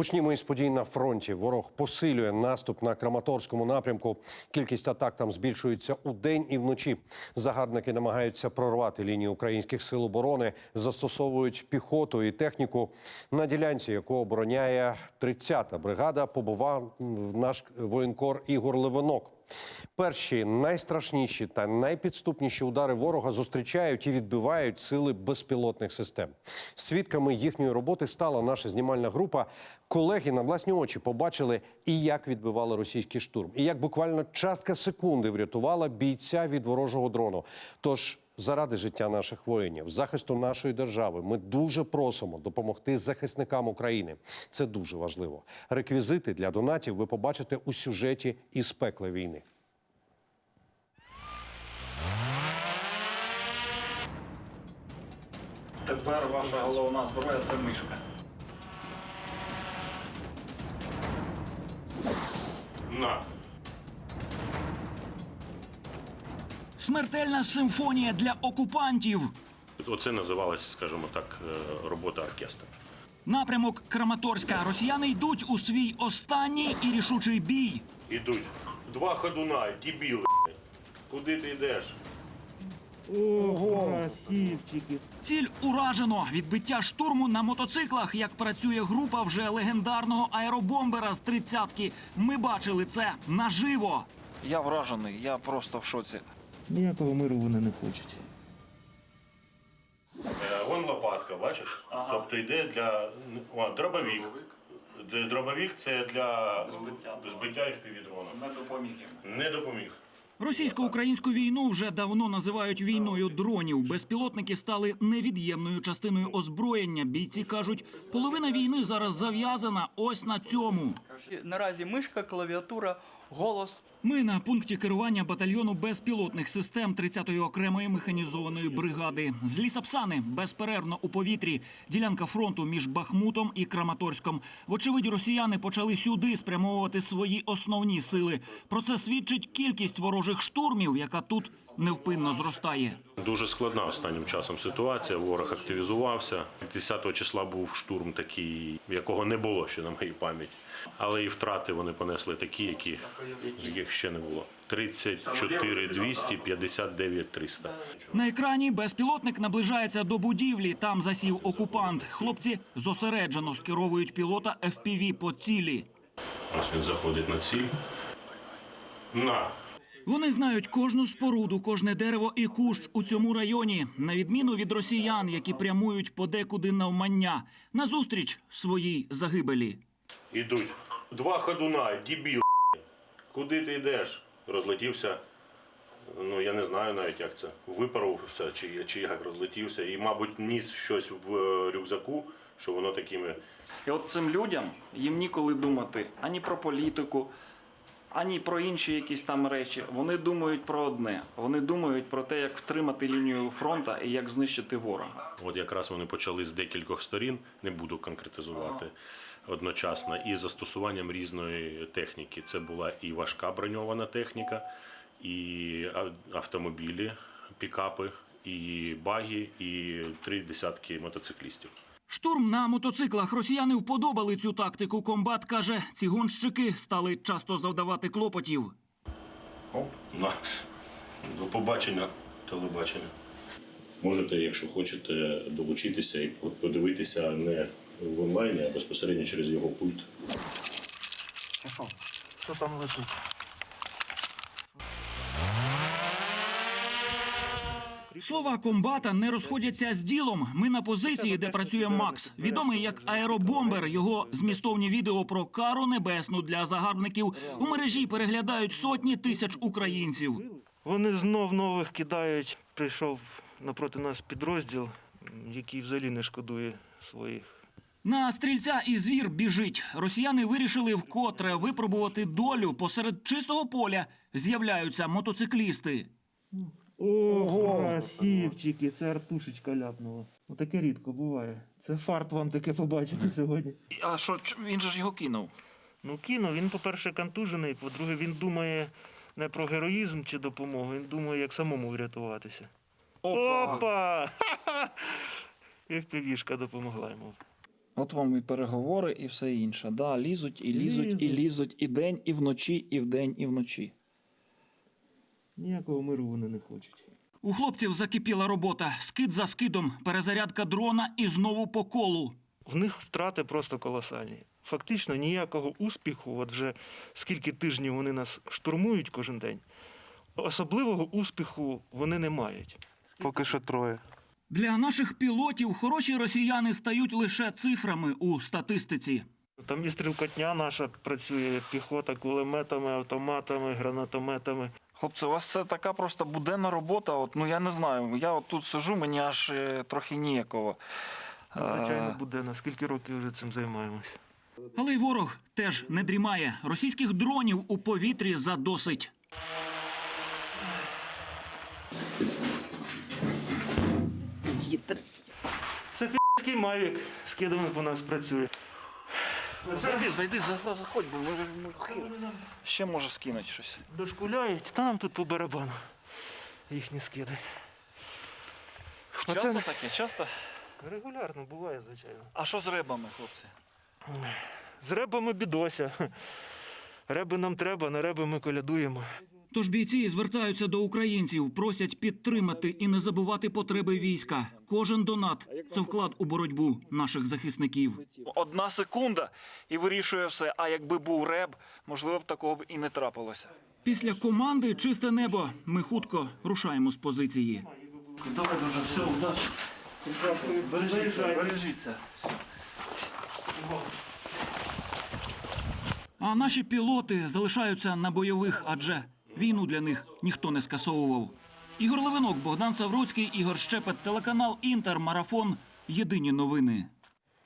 Почнімо із подій на фронті. Ворог посилює наступ на Краматорському напрямку. Кількість атак там збільшується у день і вночі. Загарбники намагаються прорвати лінію українських сил оборони, застосовують піхоту і техніку. На ділянці, яку обороняє 30-та бригада, побував наш воєнкор Ігор Левинок. Перші найстрашніші та найпідступніші удари ворога зустрічають і відбивають сили безпілотних систем. Свідками їхньої роботи стала наша знімальна група. Колеги на власні очі побачили і як відбивали російський штурм, і як буквально частка секунди врятувала бійця від ворожого дрону. Тож заради життя наших воїнів, захисту нашої держави, ми дуже просимо допомогти захисникам України. Це дуже важливо. Реквізити для донатів ви побачите у сюжеті із пекла війни. Тепер ваша головна зброя це мишка. На. Смертельна симфонія для окупантів. Оце називалось, скажімо так, е, робота оркестру. Напрямок Краматорська. Росіяни йдуть у свій останній і рішучий бій. Ідуть. Два ходуна, дебіли. Куди ти йдеш? Ого, красивчики. Ціль уражено. Відбиття штурму на мотоциклах. Як працює група вже легендарного аеробомбера з тридцятки. Ми бачили це наживо. Я вражений, я просто в шоці. Ніякого миру вони не хочуть. Е, Вон лопатка, бачиш? Ага. Тобто йде для. О, дробовик. Д- Дробовик це для Збиття. збиття і впівдрона. Не допоміг їм. Не допоміг. Російсько-українську війну вже давно називають війною дронів. Безпілотники стали невід'ємною частиною озброєння. Бійці кажуть, половина війни зараз зав'язана ось на цьому. Наразі мишка, клавіатура, голос. Ми на пункті керування батальйону безпілотних систем 30-ї окремої механізованої бригади. З лісапсани безперервно у повітрі. Ділянка фронту між Бахмутом і Краматорськом. Вочевидь, росіяни почали сюди спрямовувати свої основні сили. Про це свідчить кількість ворожих штурмів, яка тут невпинно зростає. Дуже складна останнім часом ситуація. Ворог активізувався. 10 числа був штурм такий, якого не було ще на моїй пам'яті. Але і втрати вони понесли такі, які, яких ще не було. 34 200, 59 300. На екрані безпілотник наближається до будівлі. Там засів окупант. Хлопці зосереджено скеровують пілота FPV по цілі. Ось він заходить на ціль. На. Вони знають кожну споруду, кожне дерево і кущ у цьому районі, на відміну від росіян, які прямують подекуди навмання назустріч своїй загибелі. Ідуть. Два ходуна, дебіл. Куди ти йдеш? Розлетівся. Ну, я не знаю навіть, як це. Випаровся чи, чи як розлетівся. І, мабуть, ніс щось в е, рюкзаку, що воно такими. І от цим людям їм ніколи думати ані про політику, ані про інші якісь там речі. Вони думають про одне. Вони думають про те, як втримати лінію фронту і як знищити ворога. От якраз вони почали з декількох сторін, не буду конкретизувати одночасно, і застосуванням різної техніки. Це була і важка броньована техніка, і автомобілі, пікапи, і баги, і три десятки мотоциклістів. Штурм на мотоциклах росіяни вподобали цю тактику. Комбат каже, ці гонщики стали часто завдавати клопотів. Оп, на. До побачення, телебачення. Можете, якщо хочете, долучитися і подивитися не в онлайні, а безпосередньо через його пульт. Що там летить? Слова комбата не розходяться з ділом. Ми на позиції, де працює Макс, відомий як аеробомбер. Його змістовні відео про кару небесну для загарбників у мережі переглядають сотні тисяч українців. Вони знов нових кидають. Прийшов напроти нас підрозділ, який взагалі не шкодує своїх. На стрільця і звір біжить. Росіяни вирішили вкотре випробувати долю. Посеред чистого поля з'являються мотоциклісти. Ого, красивчики, це артушечка ляпнула. Ну таке рідко буває. Це фарт вам таке побачити сьогодні. А що він же ж його кинув? Ну кинув, він, по-перше, контужений, по-друге, він думає не про героїзм чи допомогу, він думає, як самому врятуватися. Опа! Опа! І впівішка допомогла йому. От вам і переговори, і все інше. Да, лізуть, і лізуть, і Лізуть. лізуть, і день, і вночі, і вдень, і вночі. Ніякого миру вони не хочуть. У хлопців закипіла робота. Скид за скидом, перезарядка дрона і знову по колу. В них втрати просто колосальні. Фактично ніякого успіху, от вже скільки тижнів вони нас штурмують кожен день, особливого успіху вони не мають. Поки що троє. Для наших пілотів хороші росіяни стають лише цифрами у статистиці. Там і стрілкотня наша працює, піхота кулеметами, автоматами, гранатометами. Хлопці, у вас це така просто буденна робота. От, ну я не знаю. Я от тут сижу, мені аж е, трохи ніяково. Звичайно, Е, буде на скільки років вже цим займаємось. Але й ворог теж не дрімає. Російських дронів у повітрі задосить. Це фі***ський мавік, скидами по нас працює. Зайди, зайди, за- за- заходь, бо ми, ми- ще може скинуть щось. Дошкуляють, та нам тут по барабану. Їхні скиди. Часто Оце- таке, часто. Регулярно буває, звичайно. А що з рибами, хлопці? З ребами бідося. Реби нам треба, на реби ми колядуємо. Тож бійці звертаються до українців, просять підтримати і не забувати потреби війська. Кожен донат це вклад у боротьбу наших захисників. Одна секунда і вирішує все. А якби був реб, можливо б такого б і не трапилося. Після команди чисте небо. Ми хутко рушаємо з позиції. Добре, дуже все, удачі. Бережіться, бережіться. А наші пілоти залишаються на бойових, адже війну для них ніхто не скасовував. Ігор Левинок, Богдан Савруцький, Ігор Щепет, телеканал Інтер, Марафон. Єдині новини.